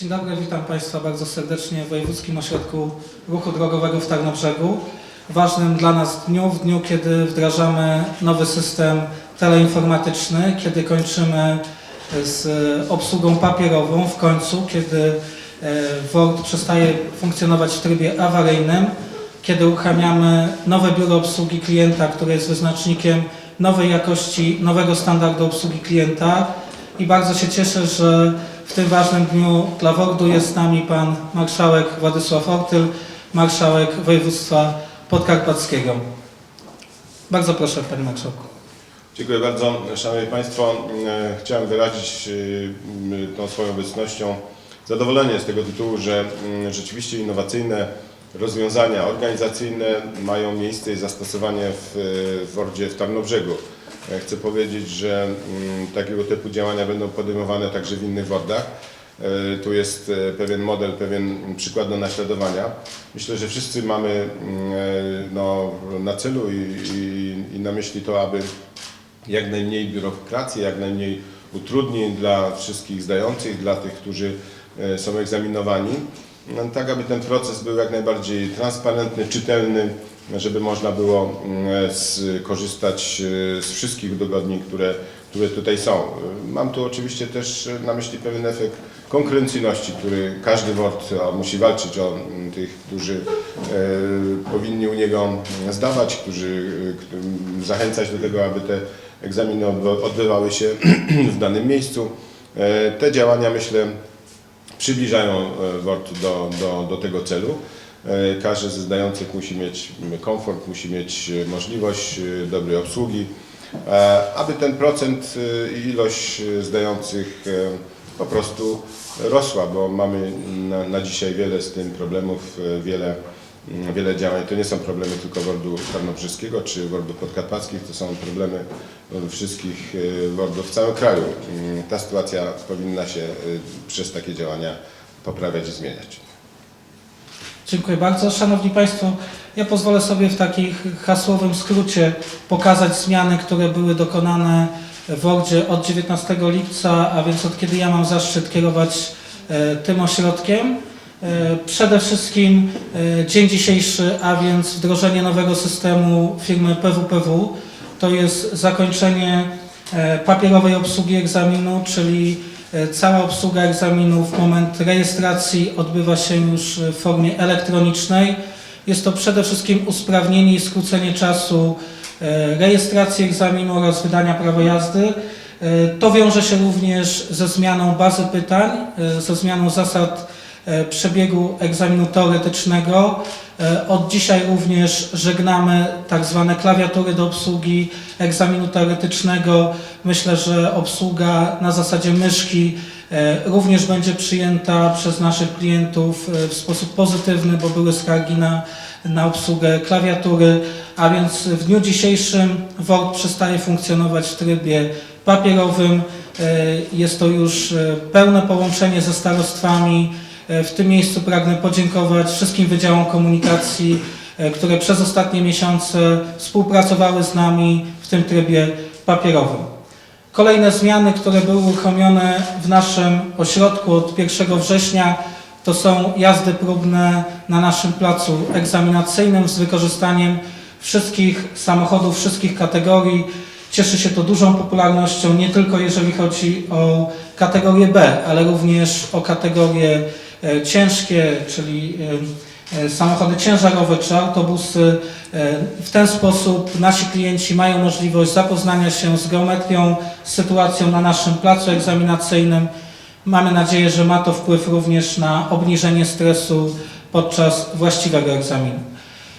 Dzień dobry, witam Państwa bardzo serdecznie w Wojewódzkim Ośrodku Ruchu Drogowego w Tarnobrzegu. Ważnym dla nas dniu, w dniu, kiedy wdrażamy nowy system teleinformatyczny, kiedy kończymy z obsługą papierową w końcu, kiedy e, WORD przestaje funkcjonować w trybie awaryjnym, kiedy uruchamiamy nowe biuro obsługi klienta, które jest wyznacznikiem nowej jakości, nowego standardu obsługi klienta i bardzo się cieszę, że w tym ważnym dniu dla WORD-u jest z nami pan marszałek Władysław Ortyl, marszałek województwa podkarpackiego. Bardzo proszę panie marszałku. Dziękuję bardzo. Szanowni Państwo, e, chciałem wyrazić e, tą swoją obecnością zadowolenie z tego tytułu, że mm, rzeczywiście innowacyjne rozwiązania organizacyjne mają miejsce i zastosowanie w, w Wordzie w Tarnobrzegu. Ja Chcę powiedzieć, że mm, takiego typu działania będą podejmowane także w innych wordach. E, Tu jest e, pewien model, pewien przykład do naśladowania. Myślę, że wszyscy mamy mm, e, no, na celu i, i, i na myśli to, aby jak najmniej biurokracji, jak najmniej utrudnień dla wszystkich zdających, dla tych, którzy e, są egzaminowani, no, tak aby ten proces był jak najbardziej transparentny, czytelny, żeby można było mm, skorzystać e, z wszystkich udogodnień, które, które tutaj są. Mam tu oczywiście też na myśli pewien efekt konkurencyjności, który każdy WORD musi walczyć o mm, tych, którzy e, powinni u niego zdawać, którzy e, zachęcać do tego, aby te egzaminy odby- odbywały się w danym miejscu. Te działania myślę przybliżają WORD do, do, do tego celu. E, Każdy ze zdających musi mieć komfort, musi mieć e, możliwość e, dobrej obsługi, aby ten procent i ilość zdających po prostu rosła, bo mamy na, na dzisiaj wiele z tym problemów, wiele, mm, wiele działań. To nie są problemy tylko WORD-u Tarnobrzyskiego czy WORD-u Podkarpackich, to są problemy wszystkich WORD-ów w całym kraju. Mm, Ta sytuacja powinna się przez takie działania poprawiać i zmieniać. Dziękuję bardzo. Szanowni Państwo, ja pozwolę sobie w takim hasłowym skrócie pokazać zmiany, które były dokonane w WORDzie od 19 lipca, a więc od kiedy ja mam zaszczyt kierować e, tym ośrodkiem. E, Przede wszystkim e, dzień dzisiejszy, a więc wdrożenie nowego systemu firmy PWPW, to jest zakończenie papierowej obsługi egzaminu, czyli cała obsługa egzaminu w moment rejestracji odbywa się już w formie elektronicznej. Jest to przede wszystkim usprawnienie i skrócenie czasu e, rejestracji egzaminu oraz wydania prawa jazdy. E, To wiąże się również ze zmianą bazy pytań, e, ze zmianą zasad e, przebiegu egzaminu teoretycznego. E, Od dzisiaj również żegnamy tak zwane klawiatury do obsługi egzaminu teoretycznego. Myślę, że obsługa na zasadzie myszki e, również będzie przyjęta przez naszych klientów e, w sposób pozytywny, bo były skargi na, na obsługę klawiatury, a więc w dniu dzisiejszym WORD przestaje funkcjonować w trybie papierowym. E, Jest to już e, pełne połączenie ze starostwami. E, W tym miejscu pragnę podziękować wszystkim wydziałom komunikacji, e, które przez ostatnie miesiące współpracowały z nami w tym trybie papierowym. Kolejne zmiany, które były uruchomione w naszym ośrodku od 1 września, to są jazdy próbne na naszym placu egzaminacyjnym z wykorzystaniem wszystkich samochodów, wszystkich kategorii. Cieszy się to dużą popularnością, nie tylko jeżeli chodzi o kategorię B, ale również o kategorie e, ciężkie, czyli e, e, samochody ciężarowe czy autobusy. E, W ten sposób nasi klienci mają możliwość zapoznania się z geometrią, z sytuacją na naszym placu egzaminacyjnym. Mamy nadzieję, że ma to wpływ również na obniżenie stresu podczas właściwego egzaminu.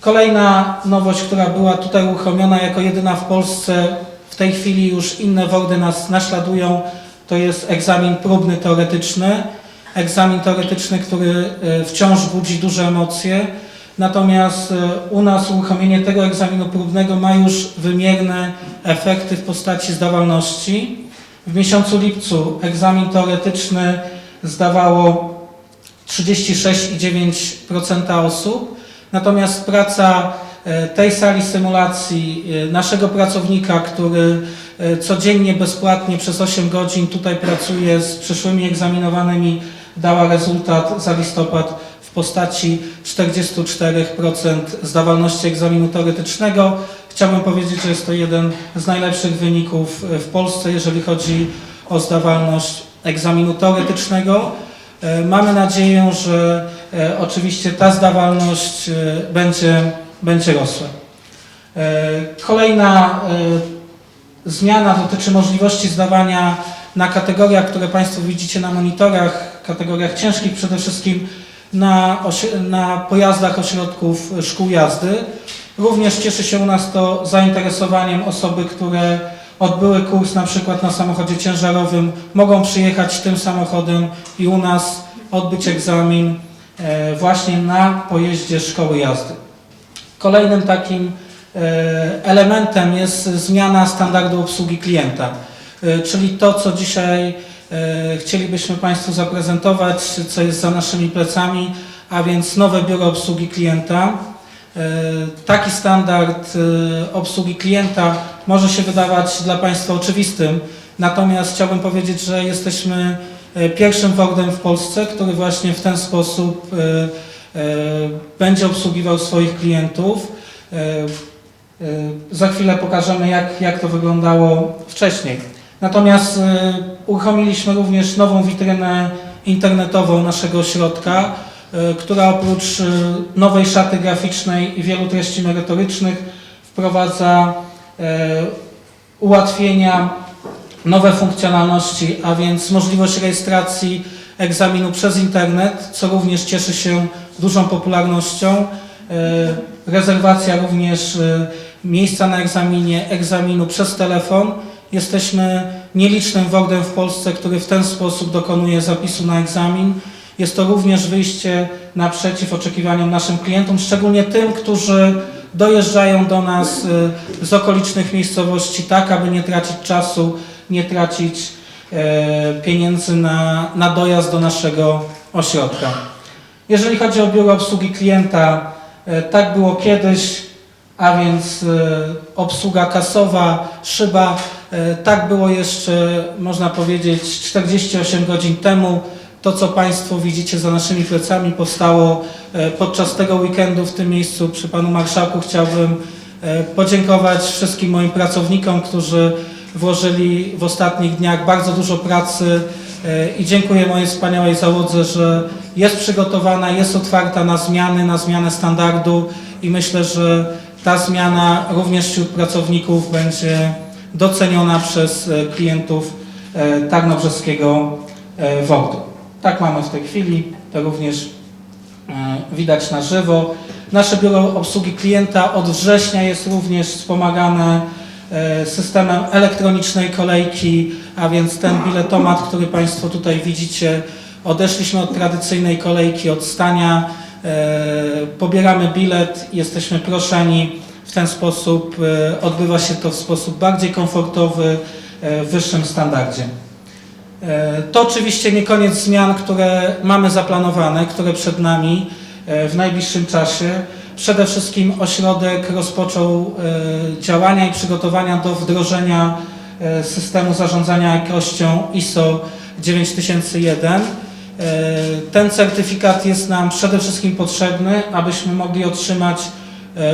Kolejna nowość, która była tutaj uruchomiona jako jedyna w Polsce, w tej chwili już inne WORDy nas naśladują, to jest egzamin próbny teoretyczny. Egzamin teoretyczny, który e, wciąż budzi duże emocje. Natomiast e, u nas uruchomienie tego egzaminu próbnego ma już wymierne efekty w postaci zdawalności. W miesiącu lipcu egzamin teoretyczny zdawało 36,9% osób, natomiast praca e, tej sali symulacji, naszego pracownika, który codziennie bezpłatnie przez 8 godzin tutaj pracuje z przyszłymi egzaminowanymi, dała rezultat za listopad w postaci 44% zdawalności egzaminu teoretycznego. Chciałbym powiedzieć, że jest to jeden z najlepszych wyników w Polsce, jeżeli chodzi o zdawalność egzaminu teoretycznego. E, Mamy nadzieję, że e, oczywiście ta zdawalność e, będzie, będzie rosła. Kolejna zmiana dotyczy możliwości zdawania na kategoriach, które Państwo widzicie na monitorach, kategoriach ciężkich przede wszystkim na, na pojazdach ośrodków szkół jazdy. Również cieszy się u nas to zainteresowaniem osoby, które odbyły kurs na przykład na samochodzie ciężarowym, mogą przyjechać tym samochodem i u nas odbyć egzamin e, właśnie na pojeździe szkoły jazdy. Kolejnym takim e, elementem jest zmiana standardu obsługi klienta, e, czyli to, co dzisiaj chcielibyśmy Państwu zaprezentować, co jest za naszymi plecami, a więc nowe biuro obsługi klienta. E, Taki standard e, obsługi klienta może się wydawać dla Państwa oczywistym, natomiast chciałbym powiedzieć, że jesteśmy e, pierwszym WORD-em w Polsce, który właśnie w ten sposób e, e, będzie obsługiwał swoich klientów. E, e, Za chwilę pokażemy, jak, jak to wyglądało wcześniej. Natomiast uruchomiliśmy również nową witrynę internetową naszego ośrodka, e, która oprócz e, nowej szaty graficznej i wielu treści merytorycznych wprowadza ułatwienia, nowe funkcjonalności, a więc możliwość rejestracji egzaminu przez internet, co również cieszy się dużą popularnością. Rezerwacja również miejsca na egzaminie, egzaminu przez telefon. Jesteśmy nielicznym WORD-em w Polsce, który w ten sposób dokonuje zapisu na egzamin. Jest to również wyjście naprzeciw oczekiwaniom naszym klientom, szczególnie tym, którzy dojeżdżają do nas e, z okolicznych miejscowości, tak aby nie tracić czasu, nie tracić e, pieniędzy na, na dojazd do naszego ośrodka. Jeżeli chodzi o biuro obsługi klienta, e, tak było kiedyś, a więc e, obsługa kasowa, szyba, tak było jeszcze, można powiedzieć, 48 godzin temu. To, co Państwo widzicie za naszymi plecami, powstało e, podczas tego weekendu w tym miejscu. Przy Panu Marszałku chciałbym e, podziękować wszystkim moim pracownikom, którzy włożyli w ostatnich dniach bardzo dużo pracy e, i dziękuję mojej wspaniałej załodze, że jest przygotowana, jest otwarta na zmiany, na zmianę standardu i myślę, że ta zmiana również wśród pracowników będzie doceniona przez e, klientów e, Tarnobrzeskiego e, WORD-u. Tak mamy w tej chwili, to również widać na żywo. Nasze biuro obsługi klienta od września jest również wspomagane systemem elektronicznej kolejki, a więc ten biletomat, który Państwo tutaj widzicie, odeszliśmy od tradycyjnej kolejki, od stania, pobieramy bilet, jesteśmy proszeni. Ten sposób e, odbywa się to w sposób bardziej komfortowy, e, w wyższym standardzie. E, To oczywiście nie koniec zmian, które mamy zaplanowane, które przed nami w najbliższym czasie. Przede wszystkim ośrodek rozpoczął działania i przygotowania do wdrożenia systemu zarządzania jakością ISO 9001. E, Ten certyfikat jest nam przede wszystkim potrzebny, abyśmy mogli otrzymać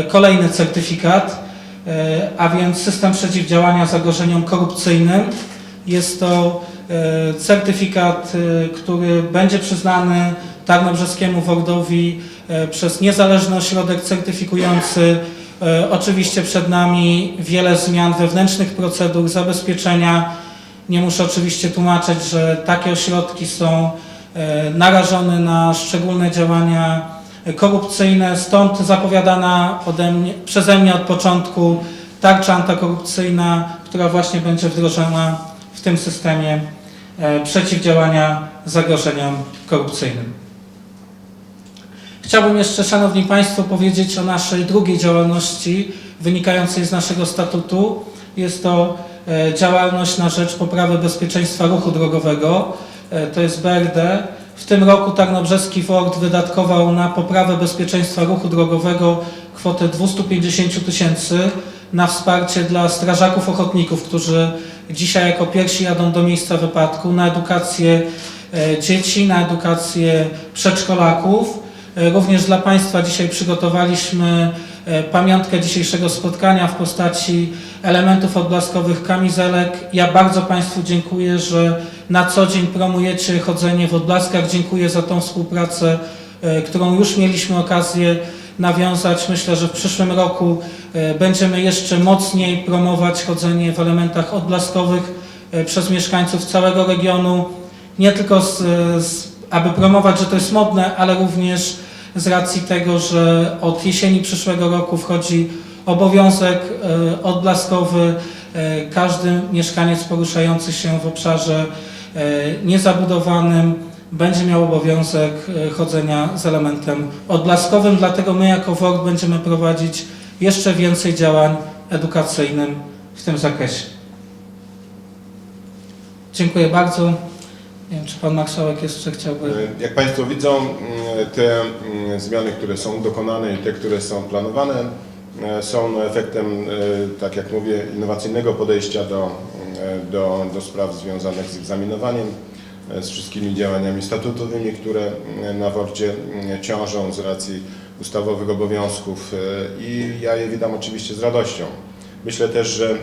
kolejny certyfikat, e, a więc system przeciwdziałania zagrożeniom korupcyjnym. Jest to e, certyfikat, e, który będzie przyznany Tarnobrzeskiemu WORD-owi e, przez niezależny ośrodek certyfikujący. E, Oczywiście przed nami wiele zmian wewnętrznych procedur, zabezpieczenia. Nie muszę oczywiście tłumaczyć, że takie ośrodki są e, narażone na szczególne działania korupcyjne, stąd zapowiadana mnie, przeze mnie od początku tarcza antykorupcyjna, która właśnie będzie wdrożona w tym systemie e, przeciwdziałania zagrożeniom korupcyjnym. Chciałbym jeszcze, Szanowni Państwo, powiedzieć o naszej drugiej działalności wynikającej z naszego statutu. Jest to e, działalność na rzecz poprawy bezpieczeństwa ruchu drogowego. E, To jest BRD. W tym roku Tarnobrzeski WORD wydatkował na poprawę bezpieczeństwa ruchu drogowego kwotę 250 tysięcy na wsparcie dla strażaków ochotników, którzy dzisiaj jako pierwsi jadą do miejsca wypadku, na edukację e, dzieci, na edukację przedszkolaków. E, Również dla Państwa dzisiaj przygotowaliśmy pamiątkę dzisiejszego spotkania w postaci elementów odblaskowych kamizelek. Ja bardzo Państwu dziękuję, że na co dzień promujecie chodzenie w odblaskach. Dziękuję za tą współpracę, e, którą już mieliśmy okazję nawiązać. Myślę, że w przyszłym roku e, będziemy jeszcze mocniej promować chodzenie w elementach odblaskowych e, przez mieszkańców całego regionu. Nie tylko z, z, aby promować, że to jest modne, ale również z racji tego, że od jesieni przyszłego roku wchodzi obowiązek e, odblaskowy. E, Każdy mieszkaniec poruszający się w obszarze e, niezabudowanym będzie miał obowiązek chodzenia z elementem odblaskowym, dlatego my jako WORD będziemy prowadzić jeszcze więcej działań edukacyjnych w tym zakresie. Dziękuję bardzo. Nie wiem, czy Pan Marszałek jeszcze chciałby... Jak Państwo widzą, mm, te mm, zmiany, które są dokonane i te, które są planowane, e, są efektem, e, tak jak mówię, innowacyjnego podejścia do, e, do, do spraw związanych z egzaminowaniem, e, z wszystkimi działaniami statutowymi, które na WORDzie mm, ciążą z racji ustawowych obowiązków e, i ja je witam oczywiście z radością. Myślę też, że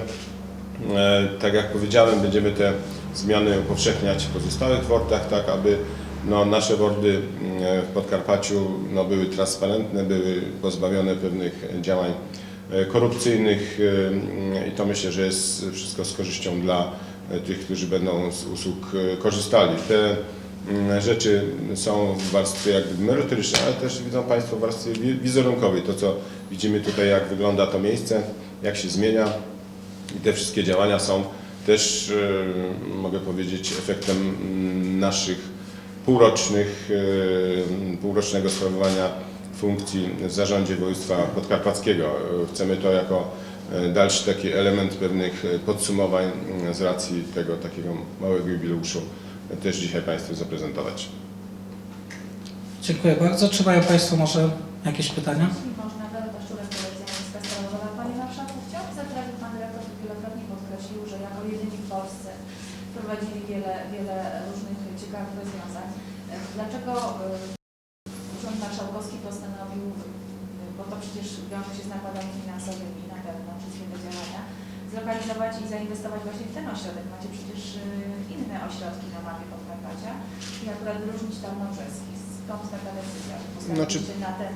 E, Tak jak powiedziałem, będziemy te zmiany upowszechniać w pozostałych wordach, tak aby no, nasze wordy mm, w Podkarpaciu no, były transparentne, były pozbawione pewnych działań e, korupcyjnych e, mm, i to myślę, że jest wszystko z korzyścią dla e, tych, którzy będą z usług korzystali. Te mm, rzeczy są w warstwie jakby merytorycznej, ale też widzą Państwo w warstwie wi- wizerunkowej. To, co widzimy tutaj, jak wygląda to miejsce, jak się zmienia. I te wszystkie działania są też, e, mogę powiedzieć, efektem mm, naszych półrocznych, e, półrocznego sprawowania funkcji w zarządzie województwa podkarpackiego. E, Chcemy to jako dalszy taki element pewnych podsumowań mm, z racji tego takiego małego jubileuszu też dzisiaj Państwu zaprezentować. Dziękuję bardzo. Czy mają Państwo może jakieś pytania? Można, Dorota Szczurek, Dyrekcja Miejska Strażowa. Panie Marszałku, chciałbym zapytać, bo Pan Dyrektor tu że jako jedyni w Polsce wprowadzili wiele, wiele różnych ciekawych rozwiązań. Dlaczego e, Urząd Marszałkowski postanowił, e, bo to przecież wiąże się z nakładami finansowymi na pewno przez wiele działania, zlokalizować i zainwestować właśnie w ten ośrodek? Macie przecież e, inne ośrodki na mapie Podkarpacia i akurat wyróżnić Tarnobrzeski. Skąd taka decyzja, Znaczy- na ten?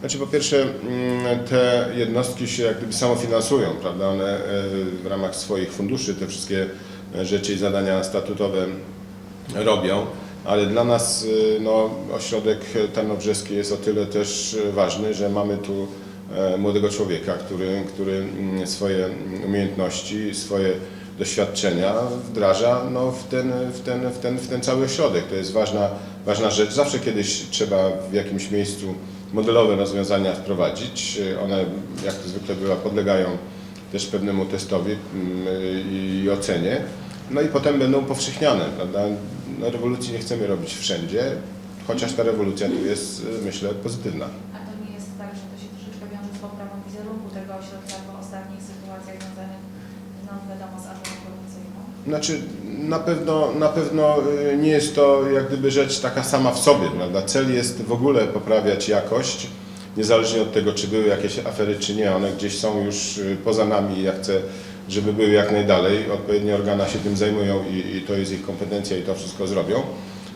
Znaczy po pierwsze mm, te jednostki się jak gdyby samofinansują, prawda? One e, w ramach swoich funduszy te wszystkie rzeczy i zadania statutowe robią, ale dla nas e, no, ośrodek Tarnobrzeski jest o tyle też ważny, że mamy tu e, młodego człowieka, który, który mm, swoje umiejętności, swoje doświadczenia wdraża no, w, ten, w, ten, w, ten, w ten cały ośrodek. To jest ważna, ważna rzecz. Zawsze kiedyś trzeba w jakimś miejscu modelowe rozwiązania wprowadzić. One, jak to zwykle bywa, podlegają też pewnemu testowi mm, i ocenie. No i potem będą powszechniane. Prawda? No, rewolucji nie chcemy robić wszędzie, chociaż ta rewolucja tu jest, myślę, pozytywna. A to nie jest tak, że to się troszeczkę wiąże z poprawą wizerunku tego ośrodka po ostatnich sytuacjach związanych, no wiadomo, z aferą korupcyjną? Znaczy, na pewno, na pewno y, nie jest to jak gdyby rzecz taka sama w sobie, prawda? Cel jest w ogóle poprawiać jakość, niezależnie od tego, czy były jakieś afery, czy nie. One gdzieś są już y, poza nami ja chcę, żeby były jak najdalej. Odpowiednie organa się tym zajmują i, i to jest ich kompetencja i to wszystko zrobią.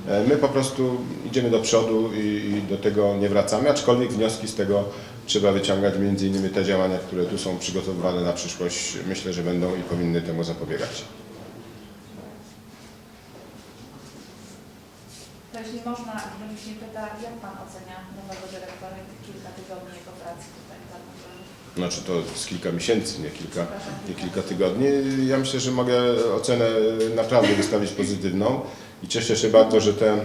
E, My po prostu idziemy do przodu i, i do tego nie wracamy, aczkolwiek wnioski z tego trzeba wyciągać, między innymi te działania, które tu są przygotowywane na przyszłość, myślę, że będą i powinny temu zapobiegać. Jeśli można, gdybym się pyta, jak Pan ocenia nowego dyrektora i tych kilka tygodni jego pracy tutaj w Tarnobrzeżu? Znaczy to z kilka miesięcy, nie kilka, nie kilka tygodni. Ja myślę, że mogę ocenę naprawdę wystawić pozytywną i cieszę się bardzo, że te,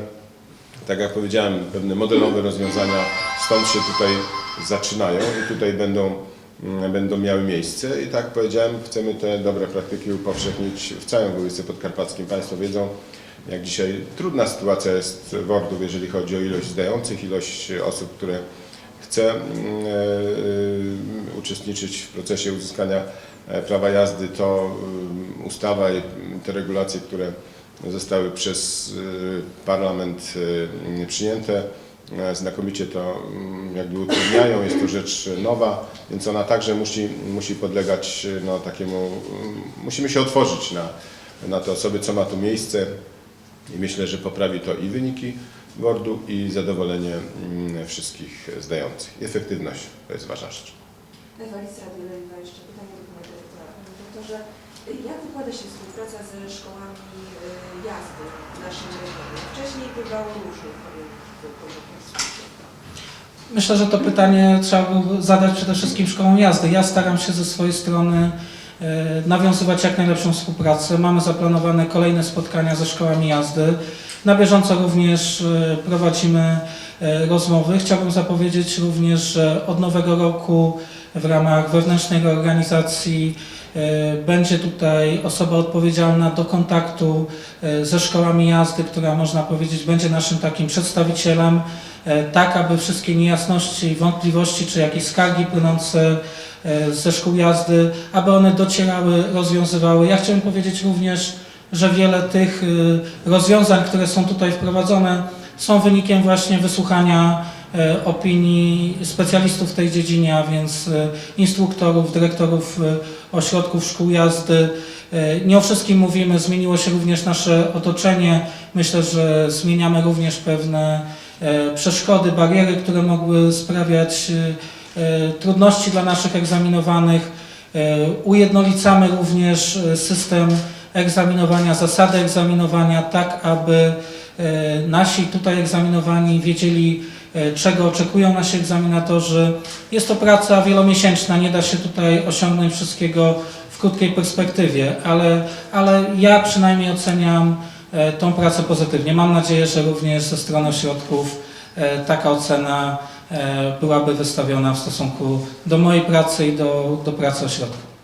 tak jak powiedziałem, pewne modelowe rozwiązania stąd się tutaj zaczynają i tutaj będą, mm, będą miały miejsce. I tak jak powiedziałem, chcemy te dobre praktyki upowszechnić w całym województwie podkarpackim. Państwo wiedzą, jak dzisiaj trudna sytuacja jest WORDów, jeżeli chodzi o ilość zdających, ilość osób, które chce mm, e, e, uczestniczyć w procesie uzyskania e, prawa jazdy, to mm, ustawa i te regulacje, które zostały przez y, parlament przyjęte. E, Znakomicie to mm, jakby utrudniają, jest to rzecz nowa, więc ona także musi, musi podlegać no, takiemu, musimy się otworzyć na, na te osoby, co ma tu miejsce i myślę, że poprawi to i wyniki boardu i zadowolenie mm, wszystkich zdających. Efektywność to jest ważna rzecz. Ewalis Radiolewa, jeszcze pytanie do pana dyrektora. Panie jak układa się współpraca ze szkołami y, jazdy w naszym regionie? Wcześniej bywało Państwu. Myślę, że to pytanie trzeba było zadać przede wszystkim szkołom jazdy. Ja staram się ze swojej strony nawiązywać jak najlepszą współpracę. Mamy zaplanowane kolejne spotkania ze szkołami jazdy. Na bieżąco również e, prowadzimy e, rozmowy. Chciałbym zapowiedzieć również, że od nowego roku w ramach wewnętrznej organizacji e, będzie tutaj osoba odpowiedzialna do kontaktu e, ze szkołami jazdy, która można powiedzieć będzie naszym takim przedstawicielem e, tak aby wszystkie niejasności, wątpliwości czy jakieś skargi płynące e, ze szkół jazdy, aby one docierały, rozwiązywały. Ja chciałem powiedzieć również, że wiele tych e, rozwiązań, które są tutaj wprowadzone, są wynikiem właśnie wysłuchania e, opinii specjalistów w tej dziedzinie, a więc e, instruktorów, dyrektorów e, ośrodków szkół jazdy. E, Nie o wszystkim mówimy, zmieniło się również nasze otoczenie. Myślę, że zmieniamy również pewne e, przeszkody, bariery, które mogły sprawiać e, e, trudności dla naszych egzaminowanych. E, Ujednolicamy również e, system egzaminowania, zasady egzaminowania, tak aby e, nasi tutaj egzaminowani wiedzieli, e, czego oczekują nasi egzaminatorzy. Jest to praca wielomiesięczna, nie da się tutaj osiągnąć wszystkiego w krótkiej perspektywie, ale, ale ja przynajmniej oceniam e, tą pracę pozytywnie. Mam nadzieję, że również ze strony ośrodków e, taka ocena e, byłaby wystawiona w stosunku do mojej pracy i do, do pracy ośrodków.